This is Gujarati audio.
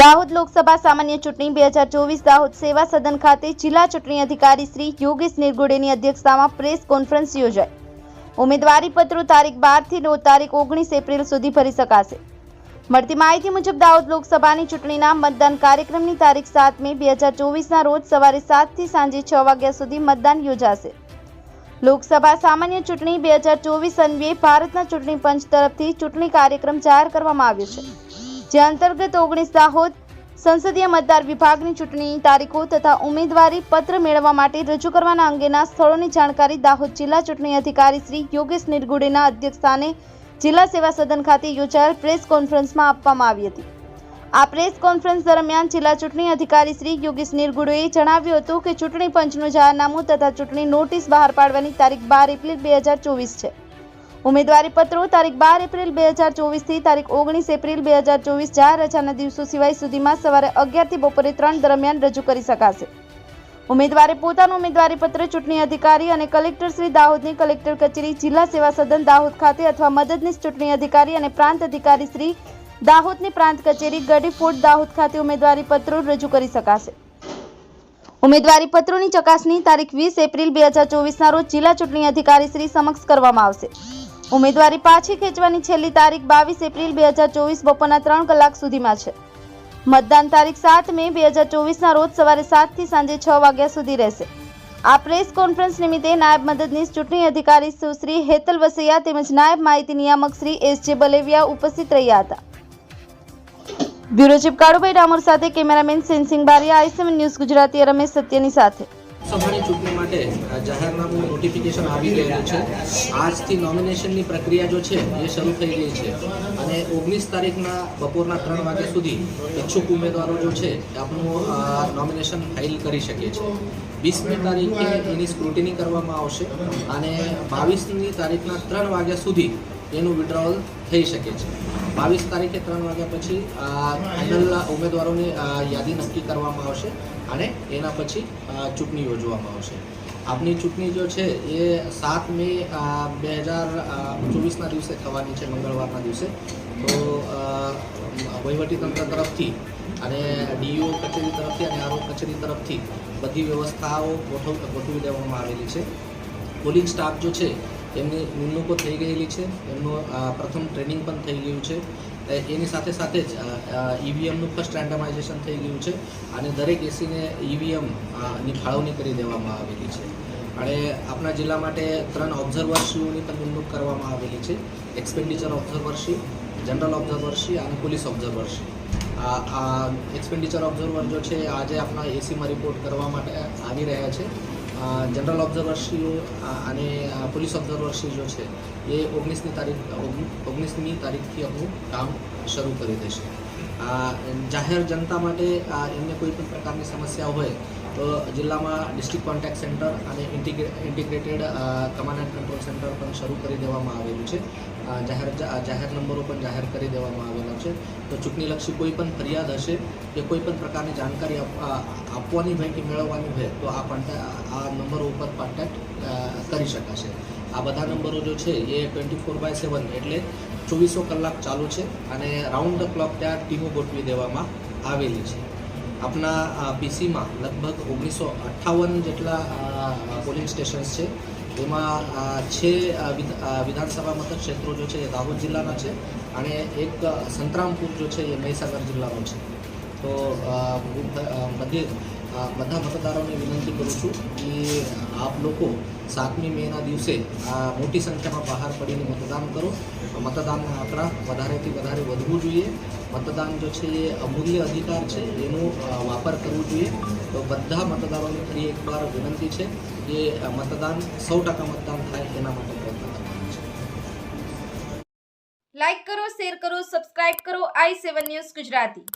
દાહોદ લોકસભા સામાન્ય ચૂંટણી બે હજાર ચોવીસ દાહોદ સેવા સદન ખાતે જિલ્લા ચૂંટણી અધિકારી શ્રી યોગેશ નિરગુડેની અધ્યક્ષતામાં પ્રેસ કોન્ફરન્સ યોજાઈ. ઉમેદવારી પત્રો તારીખ બારથી નવ તારીખ ઓગણીસ એપ્રિલ સુધી ભરી શકાશે. મળતી માહિતી મુજબ દાહોદ લોકસભાની ચૂંટણીના મતદાન કાર્યક્રમની તારીખ સાત મે બે હજાર ચોવીસના રોજ સવારે સાતથી સાંજે છ વાગ્યા સુધી મતદાન યોજાશે. લોકસભા સામાન્ય ચૂંટણી બે હજાર ચોવીસ અન્વયે ભારતના ચૂંટણી પંચ તરફથી ચૂંટણી કાર્યક્રમ જાહેર કરવામાં આવ્યો છે. જે અંતર્ગત ઓગણીસ દાહોદ સંસદીય મતદાર વિભાગની ચૂંટણીની તારીખો તથા ઉમેદવારી પત્ર મેળવવા માટે રજૂ કરવાના અંગેના સ્થળોની જાણકારી દાહોદ જિલ્લા ચૂંટણી અધિકારી શ્રી યોગેશ નિરગુડેના અધ્યક્ષસ્થાને જિલ્લા સેવા સદન ખાતે યોજાયેલ પ્રેસ કોન્ફરન્સમાં આપવામાં આવી હતી. આ પ્રેસ કોન્ફરન્સ દરમિયાન જિલ્લા ચૂંટણી અધિકારી શ્રી યોગેશ નિરગુડેએ જણાવ્યું હતું કે ચૂંટણી પંચનું જાહેરનામું તથા ચૂંટણી નોટિસ બહાર પાડવાની તારીખ બાર એપ્રિલ બે હજાર ચોવીસ છે. ઉમેદવારી પત્રો તારીખ બાર એપ્રિલ બે હજાર ચોવીસથી તારીખ ઓગણીસ એપ્રિલ બે હજાર ચોવીસ જાહેર રજાના દિવસો સિવાય સુધીમાં સવારે અગિયારથી બપોરે ત્રણ દરમિયાન રજૂ કરી શકાશે. ઉમેદવારે પોતાનું ઉમેદવારી પત્ર, ચૂંટણી અધિકારી અને કલેક્ટર શ્રી દાહોદની કલેક્ટર કચેરી, જિલ્લા સેવા સદન દાહોદ ખાતે અથવા મદદનીશ ચૂંટણી અધિકારી અને પ્રાંત અધિકારી શ્રી દાહોદની પ્રાંત કચેરી, ગઢી ફોર્ટ દાહોદ ખાતે ઉમેદવારી પત્રો રજૂ કરી શકાશે. ઉમેદવારી પત્રોની ચકાસણી તારીખ વીસ એપ્રિલ બે હજાર ચોવીસના રોજ જિલ્લા ચૂંટણી અધિકારી શ્રી સમક્ષ કરવામાં આવશે. ઉમેદવારી પાછી ખેંચવાની છેલ્લી તારીખ બાવીસ એપ્રિલ બે હજાર ચોવીસ બપોરના ત્રણ કલાક સુધીમાં છે. મતદાન તારીખ સાત મે બે હજાર ચોવીસના રોજ સવારે સાતથી સાંજે છ વાગ્યા સુધી રહેશે. આ પ્રેસ કોન્ફરન્સ નિમિત્તે નાયબ મદદનીશ ચૂંટણી અધિકારી સુશ્રી હેતલ વસૈયા તેમજ નાયબ માહિતી નિયામક શ્રી એસ જે બલેવિયા ઉપસ્થિત રહ્યા હતા. બ્યુરો ચીફ કાળુભાઈ ડામોર સાથે cameraman Sensing Bariya I seven news Gujarati, Ramesh સત્યની સાથે. માટે જાહેરનામું નોટિફિકેશન આવી ગયેલું છે. આજથી નોમિનેશનની પ્રક્રિયા જો છે, એ શરૂ થઈ ગઈ છે. અને ઓગણીસ તારીખના બપોરના ત્રણ વાગ્યા સુધી ઈચ્છુક ઉમેદવારો જો છે, એ આપનું નોમિનેશન ફાઇલ કરી શકે છે વીસમી તારીખે એની સ્ક્રુટિની કરવામાં આવશે અને બાવીસમી તારીખના ત્રણ વાગ્યા સુધી એનું વિડ્રોવલ થઈ શકે છે. બાવીસ તારીખે ત્રણ વાગ્યા પછી ફાઇનલ ઉમેદવારોની યાદી નક્કી કરવામાં આવશે અને એના પછી ચૂંટણી યોજવામાં આવશે. આપની ચૂંટણી જો છે, એ સાત મે બે હજાર ચોવીસના દિવસે થવાની છે, મંગળવારના દિવસે. તો વહીવટીતંત્ર તરફથી અને ડીઓ કચેરી તરફથી અને આરોપ કચેરી તરફથી બધી વ્યવસ્થાઓ ગોઠવ, ગોઠવી દેવામાં આવેલી છે. પોલિંગ સ્ટાફ જો છે એમની નિમણૂકો થઈ ગયેલી છે. એમનું પ્રથમ ટ્રેનિંગ પણ થઈ ગયું છે. એની સાથે સાથે જ ઈવીએમનું ફર્સ્ટ રેન્ડમાઇઝેશન થઈ ગયું છે અને દરેક એસીને ઈવીએમની ફાળવણી કરી દેવામાં આવેલી છે. અને આપણા જિલ્લા માટે ત્રણ ઓબ્ઝર્વર્સીઓની પણ નિમણૂક કરવામાં આવેલી છે. એક્સપેન્ડિચર ઓબ્ઝર્વર્સી, જનરલ ઓબ્ઝર્વર્સી અને પોલીસ ઓબ્ઝર્વર્સી. આ એક્સપેન્ડિચર ઓબ્ઝર્વર જો છે, આજે આપણા એસીમાં રિપોર્ટ કરવા માટે આવી રહ્યા છે. જનરલ ઓબ્ઝર્વરશ્રીઓ અને પોલીસ ઓબ્ઝર્વરશ્રી જો છે, એ ઓગણીસની તારીખ, ઓગણી- ઓગણીસમી તારીખથી આપણું કામ શરૂ કરી દેશે. જાહેર જનતા માટે એમને કોઈ પણ પ્રકારની સમસ્યા હોય તો જિલ્લામાં ડિસ્ટ્રિક્ટ કોન્ટેક્ટ સેન્ટર અને ઇન્ટિગ્રે integrated command and control centre પણ શરૂ કરી દેવામાં આવેલું છે. જાહેર જાહેર નંબરો પણ જાહેર કરી દેવામાં આવેલા છે. તો ચૂંટણીલક્ષી કોઈ પણ ફરિયાદ હશે કે કોઈ પણ પ્રકારની જાણકારી આપ- આપવાની હોય કે મેળવવાની હોય, તો આ આ નંબરો ઉપર કોન્ટેક્ટ કરી શકાશે. આ બધા નંબરો જો છે, એ ટ્વેન્ટી ફોર બાય સેવન એટલે ચોવીસો કલાક ચાલુ છે અને રાઉન્ડ ધ ક્લોક ત્યાં ટીમો ગોઠવી દેવામાં આવેલી છે. આપણા પીસીમાં લગભગ ઓગણીસો અઠ્ઠાવન જેટલા પોલિંગ સ્ટેશન્સ છે. એમાં છે વિધાનસભા મતક્ષેત્રો ક્ષેત્રો જો છે એ દાહોદ જિલ્લાના છે અને એક સંતરામપુર જો છે એ મહીસાગર જિલ્લાનો છે. તો બધે બધા મતદારોને વિનંતી કરું છું કે આપ લોકો સાતમી મેના દિવસે આ મોટી સંખ્યામાં બહાર પડીને મતદાન કરો. મતદાનના આંકડા વધારેથી વધારે વધવું જોઈએ. મતદાન જો છે એ અમૂલ્ય અધિકાર છે, એનો વાપર કરવો જોઈએ. તો બધા મતદારોને ફરી એકવાર વિનંતી છે કે મતદાન સૌ ટકા મતદાન થાય એના માટે પ્રયત્ન કરવાનો કરો, શેર કરો, સબસ્ક્રાઇબ કરો, આઈ સેવન ન્યૂઝ ગુજરાતી.